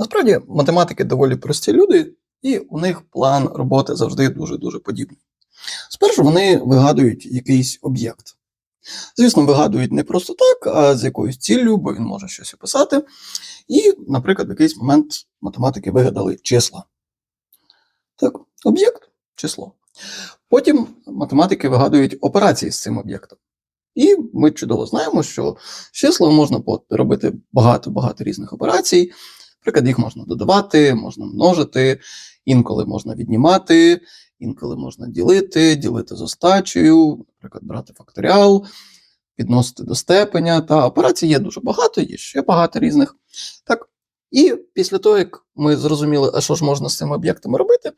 Насправді, математики доволі прості люди, і у них план роботи завжди дуже-дуже подібний. Спершу вони вигадують якийсь об'єкт. Звісно, вигадують не просто так, а з якоюсь ціллю, бо він може щось описати. І, наприклад, в якийсь момент математики вигадали числа. Так, об'єкт число. Потім математики вигадують операції з цим об'єктом. І ми чудово знаємо, що з числами можна робити багато-багато різних операцій. Наприклад, їх можна додавати, можна множити, інколи можна віднімати, інколи можна ділити, ділити з остачею, наприклад, брати факторіал, підносити до степеня. Та операцій є дуже багато, є ще багато різних. Так. І після того, як ми зрозуміли, а що ж можна з цими об'єктами робити,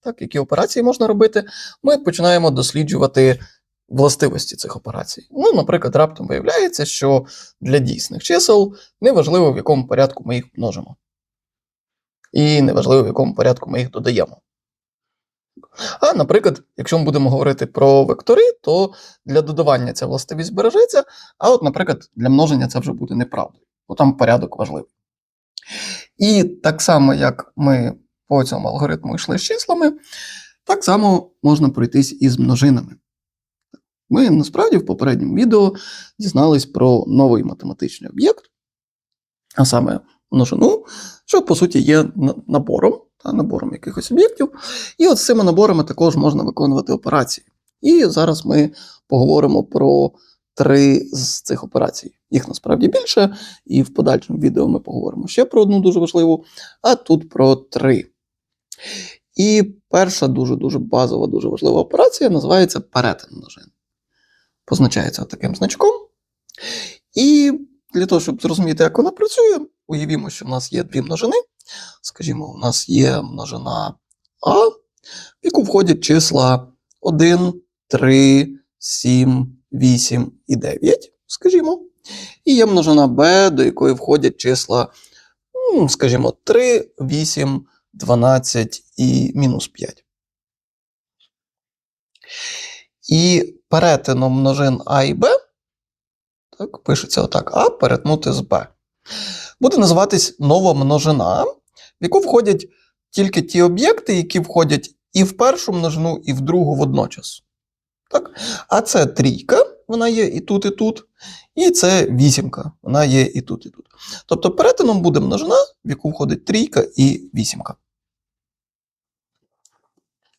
так, які операції можна робити, ми починаємо досліджувати властивості цих операцій. Ну, наприклад, раптом виявляється, що для дійсних чисел неважливо, в якому порядку ми їх множимо. І неважливо, в якому порядку ми їх додаємо. А, наприклад, якщо ми будемо говорити про вектори, то для додавання ця властивість збережеться, а от, наприклад, для множення це вже буде неправдою, бо там порядок важливий. І так само, як ми по цьому алгоритму йшли з числами, так само можна пройтись і з множинами. Ми насправді в попередньому відео дізнались про новий математичний об'єкт, а саме множину, що по суті є набором, та, набором якихось об'єктів. І от з цими наборами також можна виконувати операції. І зараз ми поговоримо про три з цих операцій. Їх насправді більше, і в подальшому відео ми поговоримо ще про одну дуже важливу, а тут про три. І перша дуже-дуже базова, дуже важлива операція називається перетин множин. Позначається таким значком. І для того, щоб зрозуміти, як вона працює, уявімо, що в нас є дві множини. Скажімо, у нас є множина А, в яку входять числа 1, 3, 7, 8 і 9, скажімо. І є множина Б, до якої входять числа, ну, скажімо, 3, 8, 12 і мінус 5. І перетином множин А і Б, так, пишеться отак, А перетнути з Б. Буде називатись нова множина, в яку входять тільки ті об'єкти, які входять і в першу множину, і в другу водночас. Так? А це трійка, вона є і тут, і тут. І це вісімка, вона є і тут, і тут. Тобто перетином буде множина, в яку входить трійка і вісімка.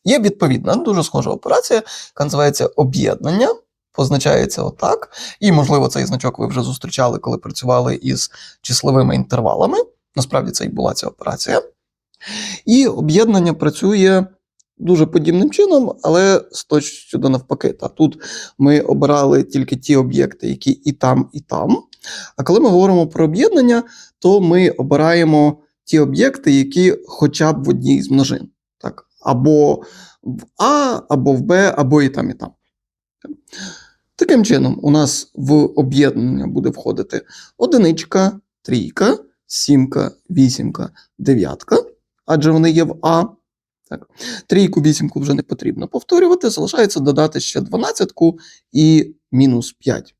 Є відповідна, дуже схожа операція, яка називається об'єднання. Позначається отак. І, можливо, цей значок ви вже зустрічали, коли працювали із числовими інтервалами. Насправді це і була ця операція. І об'єднання працює дуже подібним чином, але з точністю до навпаки. Та тут ми обирали тільки ті об'єкти, які і там, і там. А коли ми говоримо про об'єднання, то ми обираємо ті об'єкти, які хоча б в одній з множин. Так? Або в А, або в Б, або і там, і там. Таким чином, у нас в об'єднання буде входити одиничка, трійка, сімка, вісімка, дев'ятка, адже вони є в А. Так. Трійку, вісімку вже не потрібно повторювати, залишається додати ще дванадцятку і мінус 5.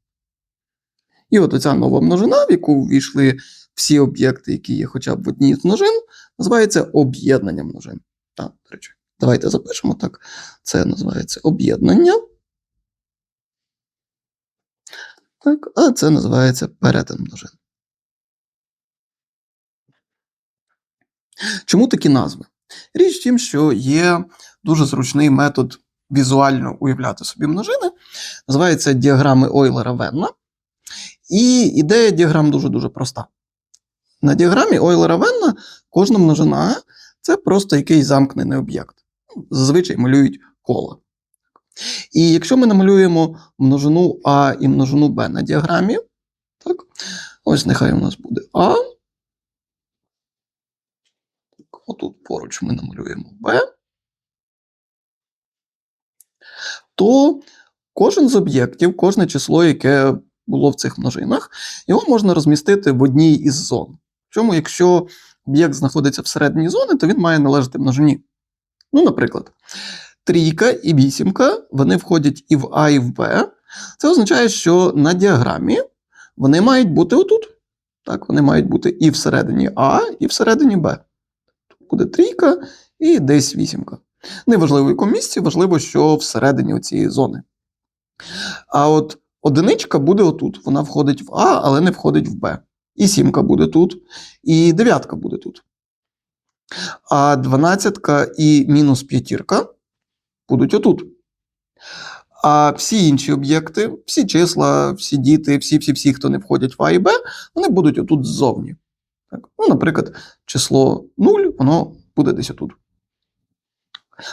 І от оця нова множина, в яку ввійшли всі об'єкти, які є хоча б в одній з множин, називається об'єднання множин. Так, до речі, давайте запишемо так. Це називається об'єднання. Так, а це називається перетин множин. Чому такі назви? Річ в тім, що є дуже зручний метод візуально уявляти собі множини. Називається діаграми Ойлера Венна. І ідея діаграм дуже-дуже проста. На діаграмі Ойлера Венна кожна множина це просто якийсь замкнений об'єкт. Зазвичай малюють кола. І якщо ми намалюємо множину А і множину Б на діаграмі, так, ось нехай у нас буде А. Так, Отут поруч ми намалюємо Б. То кожен з об'єктів, кожне число, яке було в цих множинах, його можна розмістити в одній із зон. Причому, якщо об'єкт знаходиться всередині зони, то він має належати множині. Ну, наприклад, трійка і вісімка вони входять і в А, і в Б. Це означає, що на діаграмі вони мають бути отут. Так, вони мають бути і всередині А, і всередині Б. Тут буде трійка і десь вісімка. Неважливо, в якому місці, важливо, що всередині цієї зони. А от одиничка буде отут. Вона входить в А, але не входить в Б. І сімка буде тут, і дев'ятка буде тут. А дванадцятка і мінус п'ятірка будуть отут. А всі інші об'єкти, всі числа, всі діти, всі-всі-всі, хто не входять в А і Б, вони будуть отут ззовні. Так? Ну, наприклад, число 0, воно буде десь отут.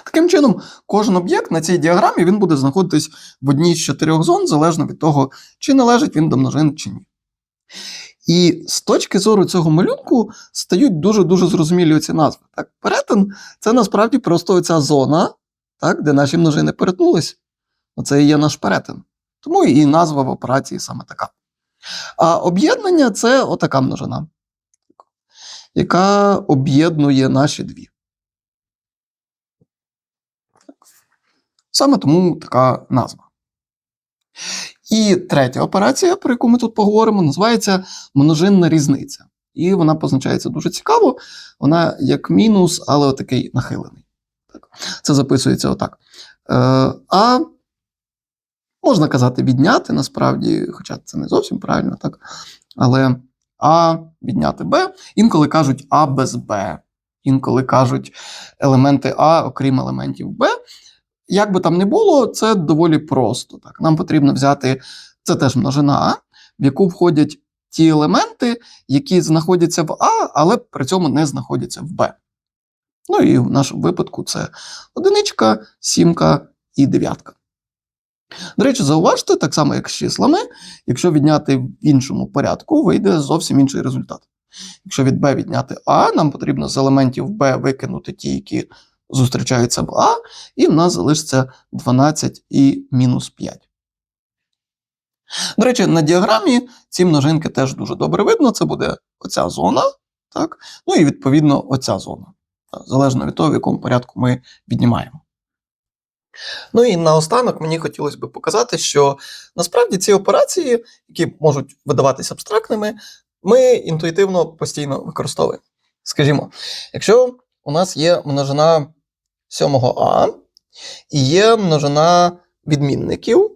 Таким чином, кожен об'єкт на цій діаграмі він буде знаходитись в одній з чотирьох зон, залежно від того, чи належить він до множин, чи ні. І з точки зору цього малюнку стають дуже-дуже зрозумілі ці назви. Так, перетин це насправді просто оця зона, так, де наші множини перетнулись. Оце і є наш перетин. Тому і назва в операції саме така. А об'єднання це отака множина, яка об'єднує наші дві. Саме тому така назва. І третя операція, про яку ми тут поговоримо, називається множинна різниця. І вона позначається дуже цікаво. Вона як мінус, але отакий нахилений. Це записується отак. Е, а можна казати відняти, насправді, хоча це не зовсім правильно, так? Але А відняти Б. Інколи кажуть А без Б. Інколи кажуть елементи А, окрім елементів Б. Як би там не було, це доволі просто. Так. Нам потрібно взяти це теж множина А, в яку входять ті елементи, які знаходяться в А, але при цьому не знаходяться в Б. Ну і в нашому випадку це одиничка, сімка і дев'ятка. До речі, зауважте, так само, як з числами, якщо відняти в іншому порядку, вийде зовсім інший результат. Якщо від b відняти А, нам потрібно з елементів b викинути ті, які зустрічаються в А, і в нас залишиться 12 і мінус 5. До речі, на діаграмі ці множинки теж дуже добре видно. Це буде оця зона, так? ну і відповідно оця зона, залежно від того, в якому порядку ми віднімаємо. Ну і наостанок мені хотілося б показати, що насправді ці операції, які можуть видаватися абстрактними, ми інтуїтивно постійно використовуємо. Скажімо, якщо у нас є множина 7а і є множина відмінників,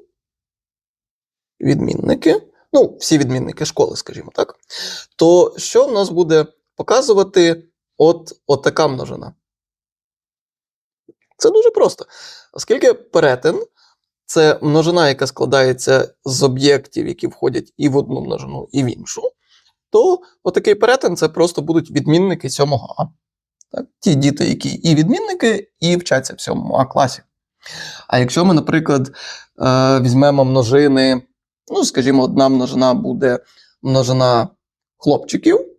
відмінники, ну, всі відмінники школи, скажімо так, то що в нас буде показувати от, от така множина? Це дуже просто. Оскільки перетин це множина, яка складається з об'єктів, які входять і в одну множину, і в іншу, то отакий перетин це просто будуть відмінники 7 А. Так? Ті діти, які і відмінники, і вчаться в 7 А класі. А якщо ми, наприклад, е, візьмемо множини, ну, скажімо, одна множина буде множина хлопчиків.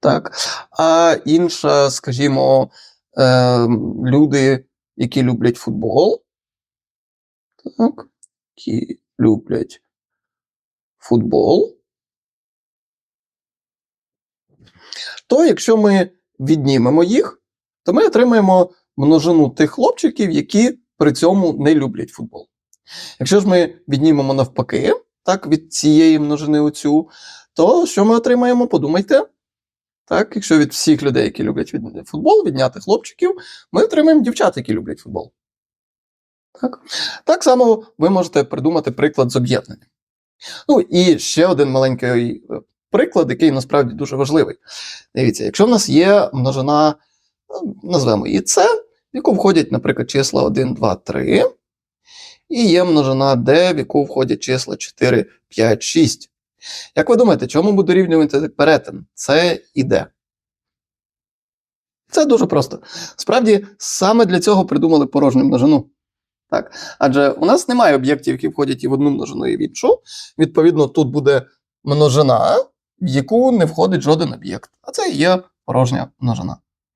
Так, а інша, скажімо, е, люди, які люблять футбол. Так, які люблять футбол. То якщо ми віднімемо їх, то ми отримаємо множину тих хлопчиків, які при цьому не люблять футбол. Якщо ж ми віднімемо навпаки, так, від цієї множини оцю, то що ми отримаємо? Подумайте. Так, якщо від всіх людей, які люблять від- футбол, відняти хлопчиків, ми отримаємо дівчат, які люблять футбол. Так? так само ви можете придумати приклад з об'єднанням. Ну і ще один маленький е, приклад, який насправді дуже важливий. Дивіться, якщо в нас є множина, ну, назвемо її С, в яку входять, наприклад, числа 1, 2, 3, і є множина D, в яку входять числа 4, 5, 6. Як ви думаєте, чому буде дорівнювати перетин? Це і Д? Це дуже просто. Справді, саме для цього придумали порожню множину. Так? Адже у нас немає об'єктів, які входять і в одну множину, і в іншу. Відповідно, тут буде множина, в яку не входить жоден об'єкт. А це є порожня множина.